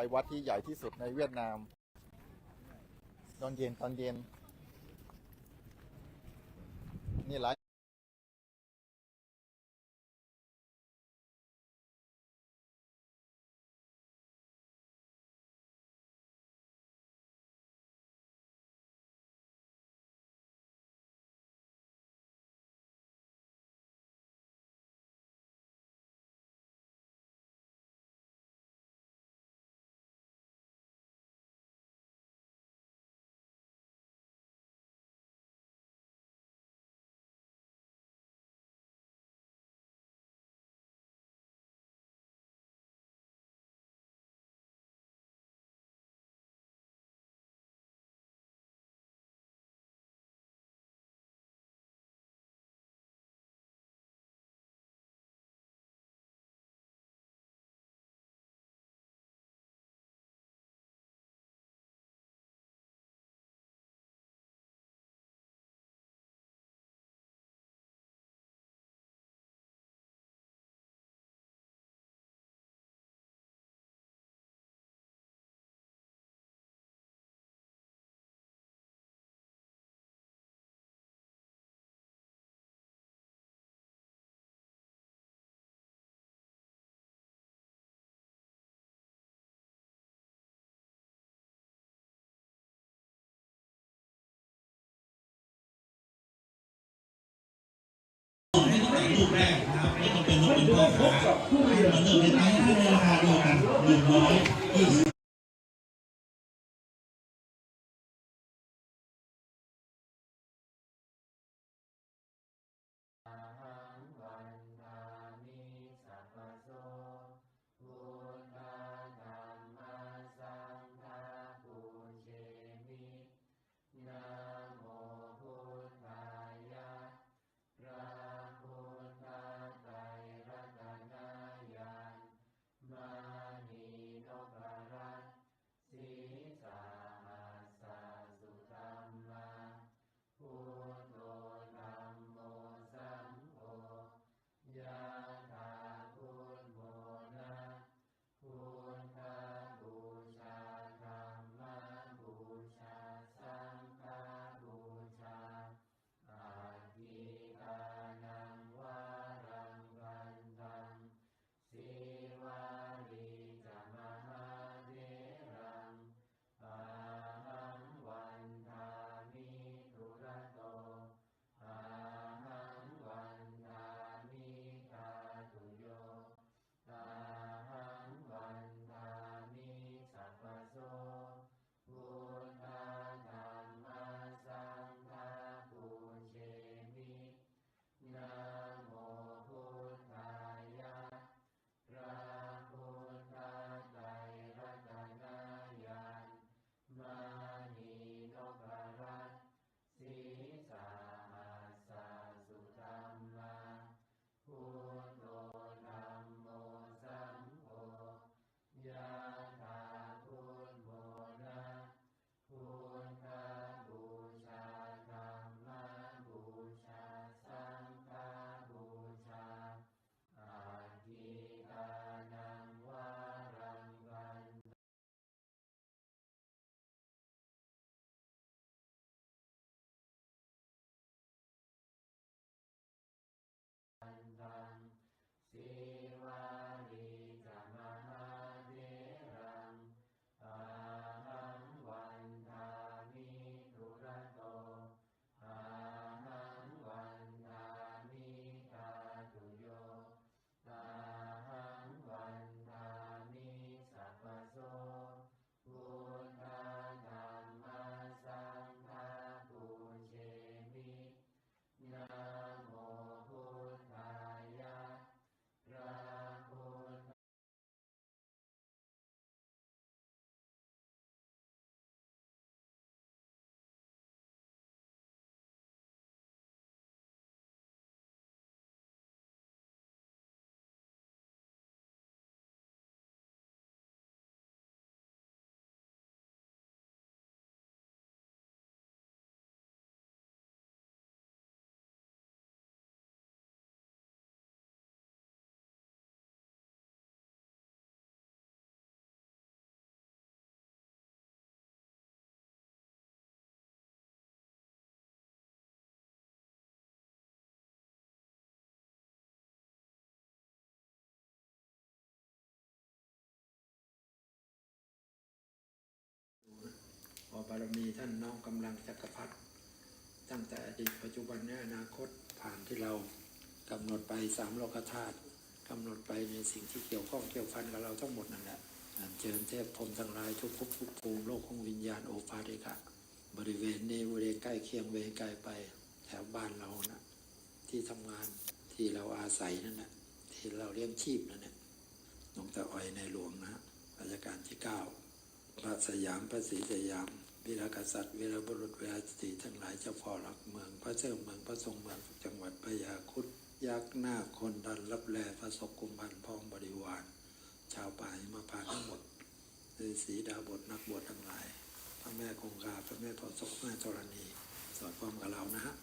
ไปวัดที่ใหญ่ที่สุดในเวียดนาม ตอนเย็นตอนเย็น มันเริ่มเป็นไอ้ในราคาเดียวกันหนึ่งร้อย อบารมีท่านน้องกำลังจักรพรรดิตั้งแต่อดีตปัจจุบันและอนาคตผ่านที่เรากำหนดไปสามโลกธาตุกำหนดไปในสิ่งที่เกี่ยวข้องเกี่ยวพันกับเราทั้งหมดนั่นแหละอัญเชิญเทพพรมทั้งหลายทุกภพทุกภูมิโลกของวิญญาณโอภาเดกะ บริเวณนี้บริเวณใกล้เคียงเวไกลไปแถวบ้านเรานะที่ทำงานที่เราอาศัยนั่นแหละที่เราเลี้ยงชีพนั่นแหละหลวงตาอ้อยในหลวงนะรัชกาลที่เก้าพระสยามพระศรีสยาม วีรกษัตริย์วีรบุรุษวีรสตรีทั้งหลายเจ้าพ่อหลักเมือง พระเจ้าเมืองพระทรงเมืองจังหวัดพระยาคุดยักษ์หน้าคนดันรับแลพระศกกุมพันธ์พ้องบริวาร ชาวป่าหิมาพานทั้งหมดฤาษีดาบทนักบวชทั้งหลาย พระแม่คงคาพระแม่พอศกแม่ธรณี สอดความกับเรานะฮะ